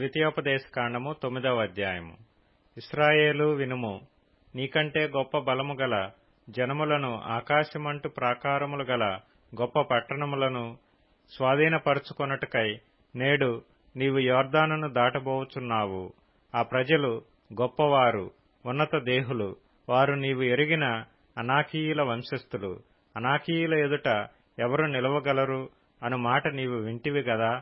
ద్వితీయోపదేశకాండము తొమ్మిదవ అధ్యాయము. ఇస్రాయేలు వినుము నీకంటే గొప్ప బలము గల జనములను ఆకాశమంటు ప్రాకారములు గల గొప్ప పట్టణములను స్వాధీనపరుచుకొనుటకై నేడు నీవు యోర్దానను దాటబోచున్నావు. ఆ ప్రజలు గొప్పవారు ఉన్నత దేహులు వారు నీవు ఎరిగిన అనాకీయుల వంశస్థులు. అనాకీయుల ఎదుట ఎవరు నిలవగలరు అను మాట నీవు వింటివి గదా?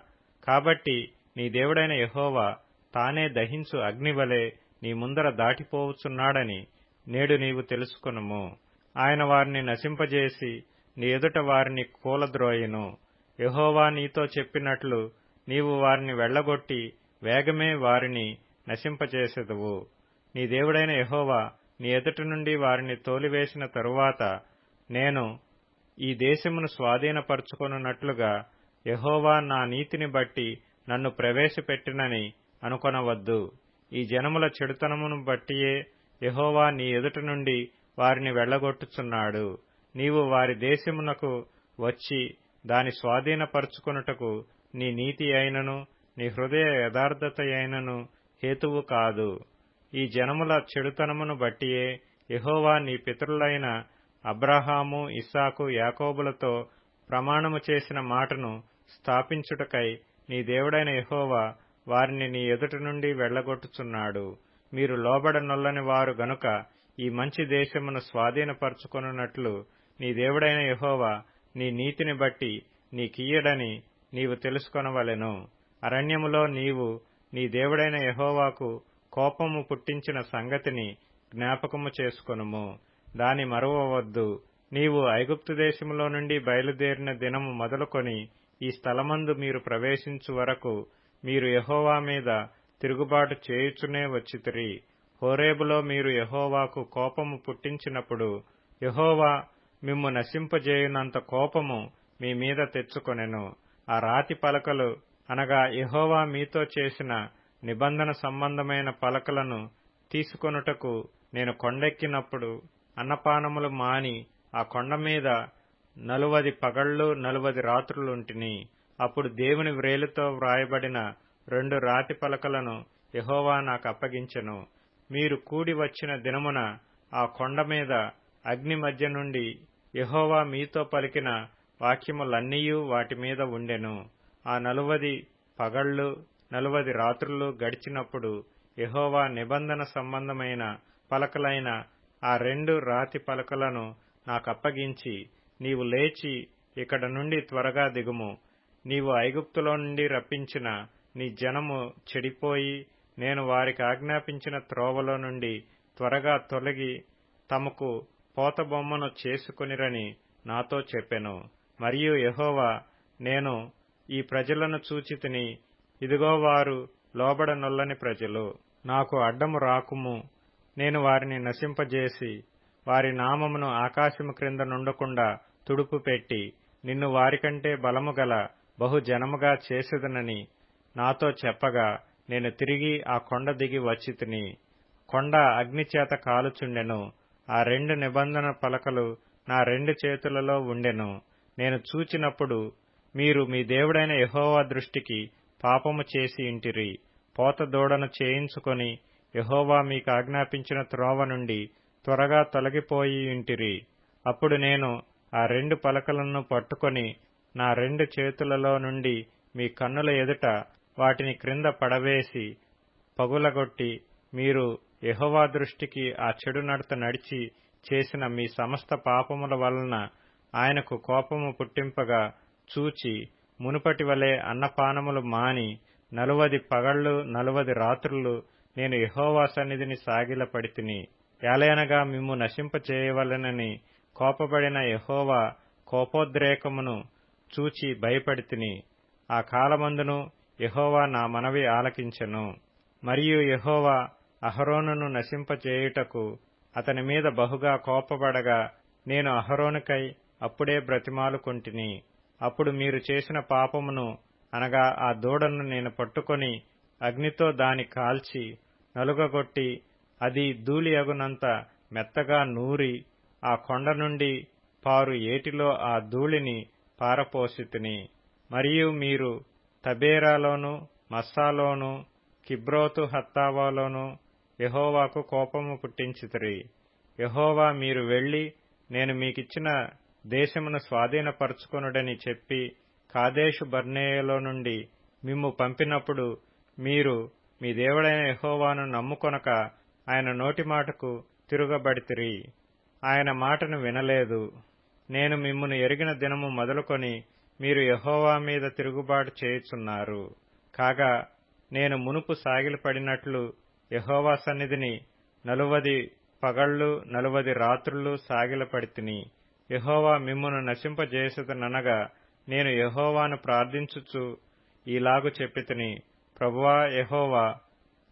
కాబట్టి నీ దేవుడైన యహోవా తానే దహించు అగ్నివలె నీ ముందర దాటిపోవచ్చున్నాడని నేడు నీవు తెలుసుకునుము. ఆయన వారిని నశింపజేసి నీ ఎదుట వారిని కూలద్రోయును. యహోవా నీతో చెప్పినట్లు నీవు వారిని వెళ్ళగొట్టి వేగమే వారిని నశింపజేసెదవు. నీ దేవుడైన యహోవా నీ ఎదుట నుండి వారిని తోలివేసిన తరువాత నేను ఈ దేశమును స్వాధీనపరుచుకొనున్నట్లుగా యహోవా నా నీతిని బట్టి నన్ను ప్రవేశపెట్టినని అనుకొనవద్దు. ఈ జనముల చెడుతనమును బట్టియే యహోవా నీ ఎదుట నుండి వారిని వెళ్ళగొట్టుచున్నాడు నీవు వారి దేశమునకు వచ్చి దాని స్వాధీనపరుచుకొనుటకు నీ నీతి అయినను నీ హృదయ యథార్థత అయినను హేతువు కాదు. ఈ జనముల చెడుతనమును బట్టియే యహోవా నీ పితరులైన అబ్రహాము ఇస్సాకు యాకోబులతో ప్రమాణము చేసిన మాటను స్థాపించుటకై నీ దేవుడైన యహోవా వారిని నీ ఎదుట నుండి వెళ్ళగొట్టుచున్నాడు మీరు లోబడనొల్లని వారు గనుక ఈ మంచి దేశమును స్వాధీనపరచుకొనున్నట్లు నీ దేవుడైన యహోవా నీ నీతిని బట్టి నీకియ్యడని నీవు తెలుసుకొనవలెను. అరణ్యములో నీవు నీ దేవుడైన యహోవాకు కోపము పుట్టించిన సంగతిని జ్ఞాపకము చేసుకొనుము. దాని మరువవద్దు నీవు ఐగుప్తు దేశములో నుండి బయలుదేరిన దినము మొదలుకొని ఈ స్థలమందు మీరు ప్రవేశించు వరకు మీరు యహోవా మీద తిరుగుబాటు చేయుచునే వచ్చితిరి. హోరేబులో మీరు యహోవాకు కోపము పుట్టించినప్పుడు యహోవా మిమ్ము నశింపజేయునంత కోపము మీ మీద తెచ్చుకొనెను. ఆ రాతి పలకలు అనగా యహోవా మీతో చేసిన నిబంధన సంబంధమైన పలకలను తీసుకొనుటకు నేను కొండెక్కినప్పుడు అన్నపానములు మాని ఆ కొండ మీద నలువది పగళ్ళు నలువది రాత్రులుంటిని. అప్పుడు దేవుని వ్రేలుతో వ్రాయబడిన రెండు రాతి పలకలను యహోవా నాకు అప్పగించెను మీరు కూడి వచ్చిన దినమున ఆ కొండ మీద అగ్ని మధ్య నుండి యహోవా మీతో పలికిన వాక్యములన్నీయూ వాటి మీద ఉండెను. ఆ నలువది పగళ్ళు నలువది రాత్రులు గడిచినప్పుడు యహోవా నిబంధన సంబంధమైన పలకలైన ఆ రెండు రాతి పలకలను నాకప్పగించి నీవు లేచి ఇక్కడ నుండి త్వరగా దిగుము. నీవు ఐగుప్తులో నుండి రప్పించిన నీ జనము చెడిపోయి నేను వారికి ఆజ్ఞాపించిన త్రోవలో నుండి త్వరగా తొలగి తమకు పోతబొమ్మను చేసుకునిరని నాతో చెప్పెను. మరియు యహోవా నేను ఈ ప్రజలను చూచితిని ఇదిగో వారు లోబడనొల్లని ప్రజలు. నాకు అడ్డము రాకుము. నేను వారిని నశింపజేసి వారి నామమును ఆకాశము క్రింద నుండకుండా తుడుపు పెట్టి నిన్ను వారికంటే బలము గల బహుజనముగా చేసేదనని నాతో చెప్పగా నేను తిరిగి ఆ కొండ దిగి వచ్చి తిని కొండ అగ్నిచేత కాలుచుండెను. ఆ రెండు నిబంధన పలకలు నా రెండు చేతులలో ఉండెను. నేను చూచినప్పుడు మీరు మీ దేవుడైన యహోవా దృష్టికి పాపము చేసి ఇంటిరి. పోత దూడను చేయించుకొని యహోవా మీకు ఆజ్ఞాపించిన త్రోవ నుండి త్వరగా తొలగిపోయి ఇంటిరి. అప్పుడు నేను ఆ రెండు పలకలను పట్టుకొని నా రెండు చేతులలో నుండి మీ కన్నుల ఎదుట వాటిని క్రింద పడవేసి పగులగొట్టి మీరు యహోవా దృష్టికి ఆ చెడు నడత నడిచి చేసిన మీ సమస్త పాపముల వలన ఆయనకు కోపము పుట్టింపగా చూచి మునుపటి వలె అన్నపానములు మాని నలువది పగళ్ళు నలువది రాత్రులు నేను యహోవా సన్నిధిని సాగిలపడితిని ఏలయనగా మిమ్ము నశింపచేయవలెనని కోపబడిన యహోవా కోపోద్రేకమును చూచి భయపడితిని. ఆ కాలమందును యహోవా నా మనవి ఆలకించెను. మరియు యహోవా అహరోనును నశింపచేయుటకు అతని మీద బహుగా కోపపడగా నేను అహరోనుకై అప్పుడే బ్రతిమాలుకొంటిని. అప్పుడు మీరు చేసిన పాపమును అనగా ఆ దూడను నేను పట్టుకొని అగ్నితో దాని కాల్చి నలుగగొట్టి అది ధూళి అగునంత మెత్తగా నూరి ఆ కొండ నుండి పారు ఏటిలో ఆ ధూళిని పారపోసితిని. మరియు మీరు తబేరాలోను మస్సాలోను కిబ్రోతు హత్తావాలోను యహోవాకు కోపము పుట్టించితిరి. యహోవా మీరు వెళ్ళి నేను మీకిచ్చిన దేశమును స్వాధీనపరచుకొనుడని చెప్పి కాదేశు బర్నేయలో నుండి మిమ్ము పంపినప్పుడు మీరు మీ దేవుడైన యహోవాను నమ్ముకొనక ఆయన నోటి మాటకు తిరుగబడితిరి. ఆయన మాటను వినలేదు. నేను మిమ్మును ఎరిగిన దినము మొదలుకొని మీరు యహోవా మీద తిరుగుబాటు చేయుచున్నారు. కాగా నేను మునుపు సాగిలపడినట్లు యహోవా సన్నిధిని నలువది పగళ్ళు నలువది రాత్రులు సాగిలపడితిని. యహోవా మిమ్మును నశింపజేసదనగా నేను యహోవాను ప్రార్థించుచు ఈలాగు చెప్పితిని. ప్రభువా యహోవా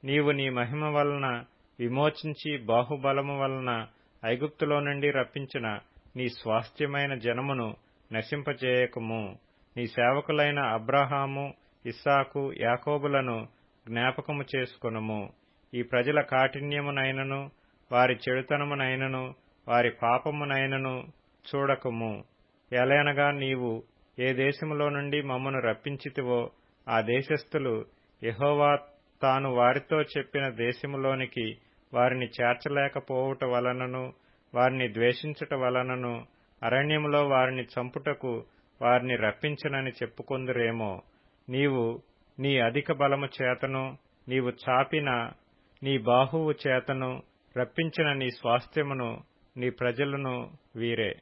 నీవు నీ మహిమ వలన విమోచించి బాహుబలము వలన ఐగుప్తులో నుండి రప్పించిన నీ స్వాస్థ్యమైన జనమును నశింపచేయకము. నీ సేవకులైన అబ్రహాము ఇస్సాకు యాకోబులను జ్ఞాపకము చేసుకొనుము. ఈ ప్రజల కాఠిన్యమునైనను వారి చెడుతనమునైనను వారి పాపమునైనను చూడకము. ఎలయనగా నీవు ఏ దేశములో నుండి మమ్మను రప్పించితివో ఆ దేశస్థులు యహోవా తాను వారితో చెప్పిన దేశములోనికి వారిని చేర్చలేకపోవుట వలనను వారిని ద్వేషించుట వలనను అరణ్యములో వారిని చంపుటకు వారిని రప్పించనని చెప్పుకొందురేమో. నీవు నీ అధిక బలము చేతను నీవు చాపిన నీ బాహువు చేతను రప్పించిన నీ స్వాస్థ్యమును నీ ప్రజలను వీరే.